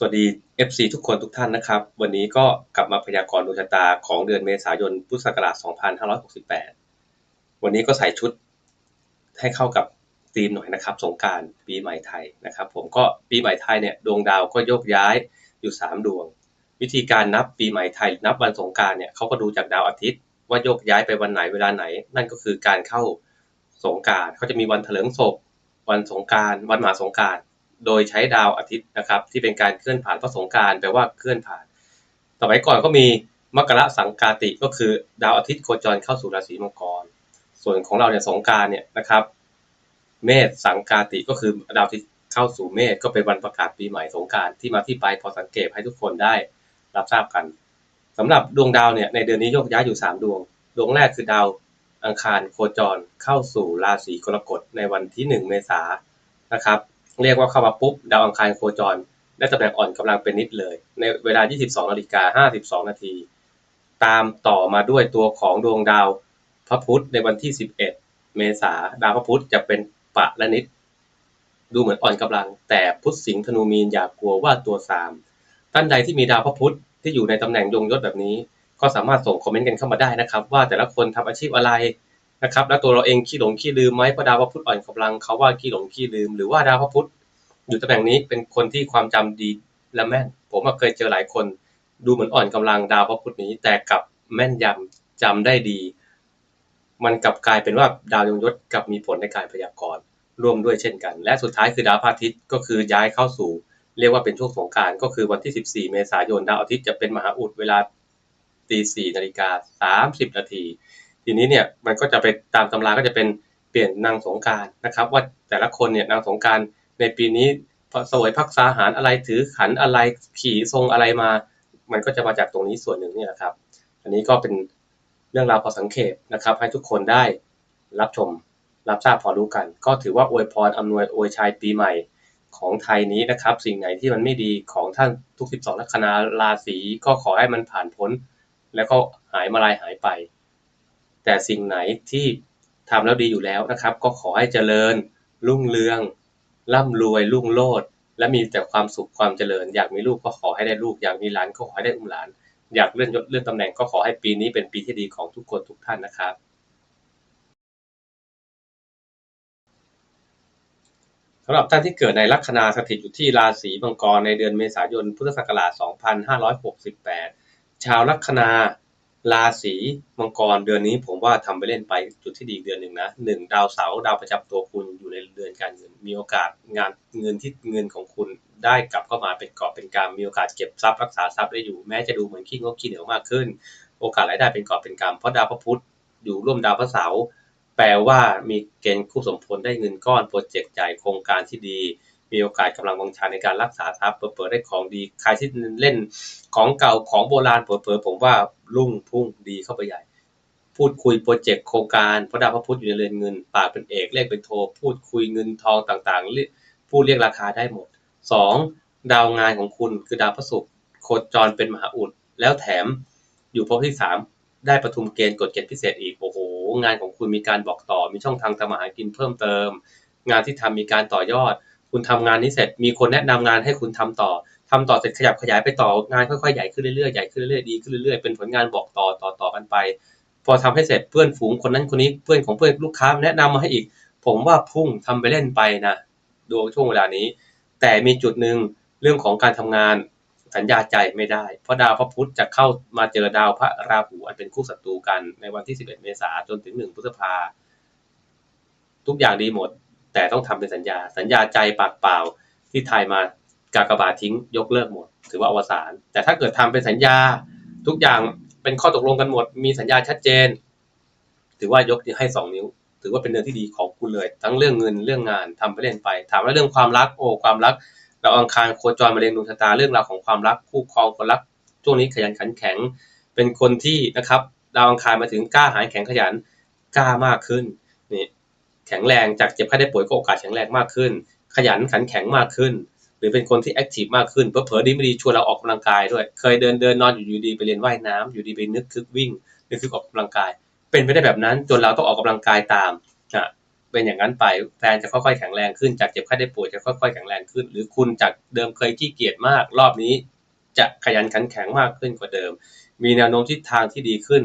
สวัสดี FC ทุกคนทุกท่านนะครับ วันนี้ก็กลับมาพยากรณ์ดวงชะตาของเดือนเมษายนพุทธศักราช 2568 วันนี้ก็ใส่ชุดให้เข้ากับธีมหน่อยนะครับ สงการปีใหม่ไทยนะครับ ผมก็ปีใหม่ไทยเนี่ยดวงดาวก็โยกย้ายอยู่ 3 ดวง วิธีการนับปีใหม่ไทยนับวันสงการเนี่ยเขาก็ดูจากดาวอาทิตย์ ว่าโยกย้ายไปวันไหนเวลาไหน นั่นก็คือการเข้าสงการเขาจะมีวันเถลิงศพวันสงการวันมหาสงการ โดยใช้ดาวอาทิตย์นะครับที่เป็นการเคลื่อนผ่านพระสงการแปลว่าเคลื่อนผ่าน สมัยก่อนก็มีมกระสังกาติก็คือดาวอาทิตย์โคจรเข้าสู่ราศีมังกร ส่วนของเราเนี่ยสงการเนี่ยนะครับ เมษสังกาติก็คือดาวอาทิตย์เข้าสู่เมษก็เป็นวันประกาศปีใหม่สงการที่มาที่ไปพอสังเกตให้ทุกคนได้รับทราบกันสำหรับดวงดาวเนี่ยในเดือนนี้โยกย้ายอยู่ 3 ดวง ดวงแรกคือดาวอังคารโคจรเข้าสู่ราศีกรกฎในวันที่ 1 เมษายนนะครับ เรียกว่าเข้ามาปุ๊บ ดาวอังคารโคจร ได้ตำแหน่งอ่อนกำลังเป็นนิดเลย ในเวลา 22นาฬิกา52 นาที ตามต่อมาด้วยตัวของดวงดาวพระพุธในวันที่ 11 เมษาดาวพระพุธจะเป็นปะและนิด ดูเหมือนอ่อนกำลัง แต่พุธสิงห์ธนูมีนอย่ากกลัวว่าตัวสามท่านใดที่มีดาวพระพุธที่อยู่ในตำแหน่งยงยศแบบนี้ ก็สามารถส่งคอมเมนต์กันเข้ามาได้นะครับ ว่าแต่ละคนทำอาชีพอะไร นะครับแล้วตัวเราเองขี้หลงขี้ลืมไหมเพราะดาวพระพุธอ่อนกำลังเขาว่าขี้หลงขี้ลืม หรือว่าดาวพระพุธอยู่ตำแหน่งนี้เป็นคนที่ความจำดีและแม่น ผมเคยเจอหลายคนดูเหมือนอ่อนกำลังดาวพระพุธนี้ แต่กับแม่นยำจำได้ดี มันกลับกลายเป็นว่าดาวยงยศกับมีผลในการพยากรณ์ร่วมด้วยเช่นกัน และสุดท้ายคือดาวพระอาทิตย์ก็คือย้ายเข้าสู่ เรียกว่าเป็นช่วงสงการก็คือวันที่ 14 เมษายนดาวอาทิตย์จะเป็นมหาอุดเวลาตี4นาฬิกา30นาที ทีนี้เนี่ยมันก็จะไปตามตำราก็จะเป็นเปลี่ยนนางสงการนะครับ ว่าแต่ละคนเนี่ยนางสงการในปีนี้สวยพักษาหารอะไรถือขันอะไรขี่ทรงอะไรมา มันก็จะมาจากตรงนี้ส่วนหนึ่งนี่แหละครับ อันนี้ก็เป็นเรื่องราวพอสังเกตนะครับ ให้ทุกคนได้รับชมรับทราบพอรู้กัน ก็ถือว่าอวยพรอำนวยอวยชัยปีใหม่ของไทยนี้นะครับ สิ่งไหนที่มันไม่ดีของท่านทุก 12ลัคนาราศีก็ขอให้มันผ่านพ้น แล้วก็หายมาลายหายไป แต่สิ่งไหนที่ทำแล้วดีอยู่แล้วนะครับ ก็ขอให้เจริญ รุ่งเรือง ร่ำรวย รุ่งโรจน์และมีแต่ความสุขความเจริญ อยากมีลูกก็ขอให้ได้ลูก อยากมีหลานก็ขอให้ได้อุ้มหลาน อยากเลื่อนยศเลื่อนตำแหน่งก็ขอให้ปีนี้เป็นปีที่ดีของทุกคนทุกท่านนะครับสำหรับท่านที่เกิดในลัคนาสถิตอยู่ที่ราศีมังกรในเดือนเมษายนพุทธศักราช 2568 ชาวลัคนา ราศีมังกรเดือนนี้ผมว่าทำไปเล่นไปจุดที่ดีเดือนหนึ่งนะหนึ่งดาวเสาร์ดาวประจำตัวคุณอยู่ในเดือนการเงิน มีโอกาสงานเงินที่เงินของคุณได้กลับเข้ามาเป็นกอบเป็นกำมีโอกาสเก็บทรัพย์รักษาทรัพย์ได้อยู่แม้จะดูเหมือนขี้งกขี้เหนียวมากขึ้น โอกาสรายได้เป็นกอบเป็นกำเพราะดาวพระพุธอยู่ร่วมดาวพระเสาร์แปลว่ามีเกณฑ์คู่สมพลได้เงินก้อนโปรเจกต์ใหญ่โครงการที่ดี มีโอกาสกำลังวังชาในการรักษาทรัพย์เปิดได้ของดีใครที่เล่นของเก่าของโบราณเผลอๆผมว่ารุ่งพุ่งดีเข้าไปใหญ่ พูดคุยโปรเจกต์โครงการพระดาวพระพุธอยู่ในเรือนเงิน ปากเป็นเอกเลขเป็นโท พูดคุยเงินทองต่างๆ พูดเรียกราคาได้หมด 2. ดาวงานของคุณคือดาวพระศุกร์โคจรเป็นมหาอุดแล้วแถมอยู่ภพที่ 3 ได้ประทุมเกณฑ์กฎเกณฑ์พิเศษอีกโอ้โหงานของคุณมีการบอกต่อมีช่องทางทำมาหากินเพิ่มเติม งานที่ทำมีการต่อยอด คุณทำงานนี้เสร็จมีคนแนะนำงานให้คุณทำต่อทำต่อเสร็จขยับขยายไปต่องานค่อยๆใหญ่ขึ้นเรื่อยๆใหญ่ขึ้นเรื่อยๆดีขึ้นเรื่อยๆเป็นผลงานบอกต่อต่อต่อกันไป พอทำให้เสร็จเพื่อนฝูงคนนั้นคนนี้เพื่อนของเพื่อนลูกค้าแนะนำมาให้อีก ผมว่าพุ่งทำไปเล่นไปนะดูช่วงเวลานี้ แต่มีจุดหนึ่งเรื่องของการทำงานสัญญาใจไม่ได้ เพราะดาวพระพุธจะเข้ามาเจอดาวพระราหูอันเป็นคู่ศัตรูกันในวันที่ 11 เมษายนจนถึง 1 พฤษภาทุกอย่างดีหมด แต่ต้องทำเป็นสัญญา สัญญาใจปากเปล่าที่ทายมากากบาททิ้งยกเลิกหมด ถือว่าอวสานแต่ถ้าเกิดทำเป็นสัญญาทุกอย่างเป็นข้อตกลงกันหมด มีสัญญาชัดเจน ถือว่ายกให้สองนิ้ว ถือว่าเป็นเดือนที่ดีของคุณเลย ทั้งเรื่องเงินเรื่องงานทำไปเล่นไป ถามว่าเรื่องความรักโอ้ความรักเราอังคารโคจรมาเรียนดวงชะตาเรื่องราวของความรักคู่ครองคนรักช่วงนี้ขยันขันแข็ง เป็นคนที่นะครับดาวอังคารมาถึงกล้าหาญแข็งขยันกล้ามากขึ้นนี่ แข็งแรงจากเจ็บไข้ได้ป่วยก็โอกาสแข็งแรงมากขึ้น ขยันขันแข็งมากขึ้น หรือเป็นคนที่แอคทีฟมากขึ้นเพอเพอดีไม่ดีชวนเราออกกำลังกายด้วย เคยเดินเดินนอนอยู่อยู่ดีไปเรียนว่ายน้ำอยู่ดีไปนึกคึกวิ่งนึกคึกออกกำลังกาย เป็นไปได้แบบนั้นจนเราต้องออกกำลังกายตามนะเป็นอย่างนั้นไปแฟนจะค่อยๆแข็งแรงขึ้น จากเจ็บไข้ได้ป่วยจะค่อยๆแข็งแรงขึ้น หรือคุณจากเดิมเคยขี้เกียจมาก รอบนี้ จะขยันขันแข็งมากขึ้นกว่าเดิม มีแนวโน้มทิศทางที่ดีขึ้น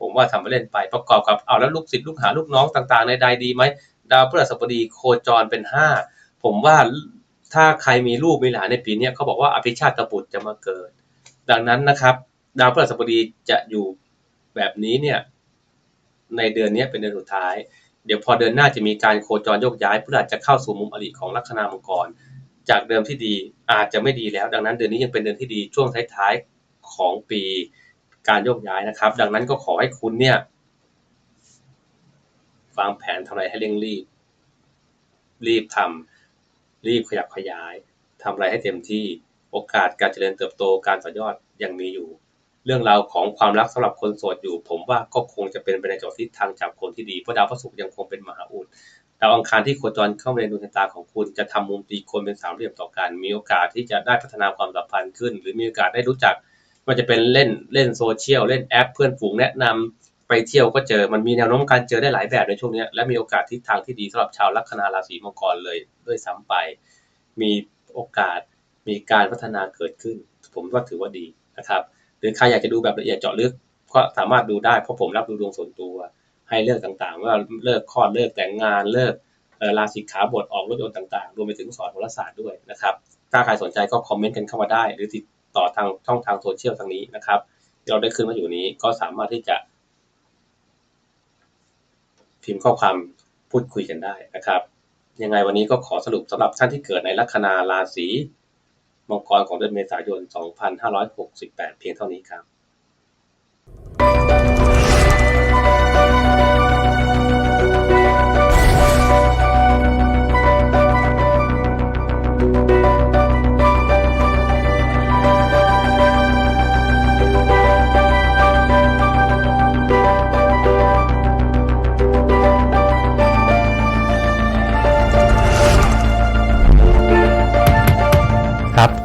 ผมว่าทำไปเล่นไปประกอบกับเอาแล้วลูกศิษย์ลูกหาลูกน้องต่างๆในใดดีไหมดาวพฤหัสบดีโคจรเป็นห้าผมว่าถ้าใครมีลูกมีหลานในปีนี้เขาบอกว่าอภิชาติบุตรจะมาเกิด ดังนั้นนะครับ ดาวพฤหัสบดีจะอยู่แบบนี้เนี่ยในเดือนนี้เป็นเดือนสุดท้าย เดี๋ยวพอเดือนหน้าจะมีการโคจรโยกย้ายพฤหัสจะเข้าสู่มุมอริของลัคนามังกร จากเดิมที่ดีอาจจะไม่ดีแล้ว ดังนั้นเดือนนี้ยังเป็นเดือนที่ดีช่วงท้ายๆของปี การโยกย้ายนะครับ ดังนั้นก็ขอให้คุณเนี่ยวางแผนทำอะไรให้เร่งรีบ รีบทำรีบขยับขยายทำอะไรให้เต็มที่โอกาสการเจริญเติบโตการต่อยอดยังมีอยู่ เรื่องราวของความรักสำหรับคนโสดอยู่ ผมว่าก็คงจะเป็นไปในจุดทิศทางจากคนที่ดีเพราะดาวพระศุกร์ยังคงเป็นมหาอุดดาวอังคารที่โคจรเข้ามาในดวงชะตาของคุณจะทำมุมตีคนเป็นสามเหลี่ยมต่อกันมีโอกาสที่จะได้พัฒนาความสัมพันธ์ขึ้น หรือมีโอกาสได้รู้จัก ว่าจะเป็นเล่นเล่นโซเชียลเล่นแอป เพื่อนฝูงแนะนำไปเที่ยวก็เจอมันมีแนวโน้มการเจอได้หลายแบบในช่วงนี้และมีโอกาสทิศทางที่ดีสำหรับชาวลัคนาราศีมังกรเลยด้วยซ้ำไป มีโอกาสมีการพัฒนาเกิดขึ้น ผมว่าถือว่าดีนะครับ หรือใครอยากจะดูแบบละเอียดเจาะลึกก็สามารถดูได้เพราะผมรับดูดวงส่วนตัว ให้เลิกต่างๆ ว่าเลิกคลอดเลิกแต่งงานเลิกเอ่อลาสิกขาบทออกรถยนต์ต่างๆ รวมไปถึงสอนโหราศาสตร์ด้วยนะครับถ้าใครสนใจก็คอมเมนต์กันเข้ามาได้ หรือติด ต่อทางช่องทางโซเชียลทางนี้นะครับที่เราได้ขึ้นมาอยู่นี้ก็สามารถที่จะ พิมพ์ข้อความพูดคุยกันได้นะครับ ยังไงวันนี้ก็ขอสรุปสำหรับท่านที่เกิดในลัคนาราศีมังกรของเดือนเมษายน 2568 เพียงเท่านี้ครับ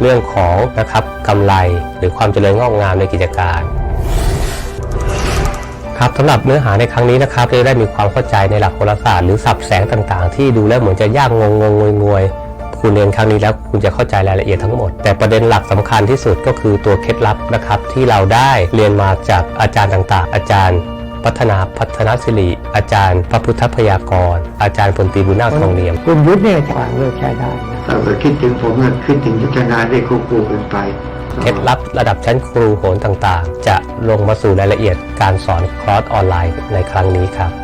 เรื่องของนะครับกำไรหรือความเจริญงอกงามในกิจการครับสำหรับเนื้อหาในครั้งนี้นะครับจะได้มีความเข้าใจในหลักโหราศาสตร์หรือสับแสงต่างๆ ที่ดูแล้วเหมือนจะยากงงงงงวยงวยคุณเรียนครั้งนี้แล้วคุณจะเข้าใจรายละเอียดทั้งหมด แต่ประเด็นหลักสำคัญที่สุดก็คือตัวเคล็ดลับนะครับที่เราได้เรียนมาจากอาจารย์ต่างๆ อาจารย์ พัฒนาพัฒนศิริ อาจารย์ พระพุทธพยากร อาจารย์พลตรีบุญนาคทองเนียมกลุ่มยุทธเนี่ยจะเลิกใช้ได้นะถ้าเกิดคิดถึงผมก็คิดถึงยุทธนาได้ควบคู่กันไปเคล็ดลับระดับชั้นครูโหรต่างๆ จะลงมาสู่รายละเอียดการสอนคลอร์สออนไลน์ในครั้งนี้ครับ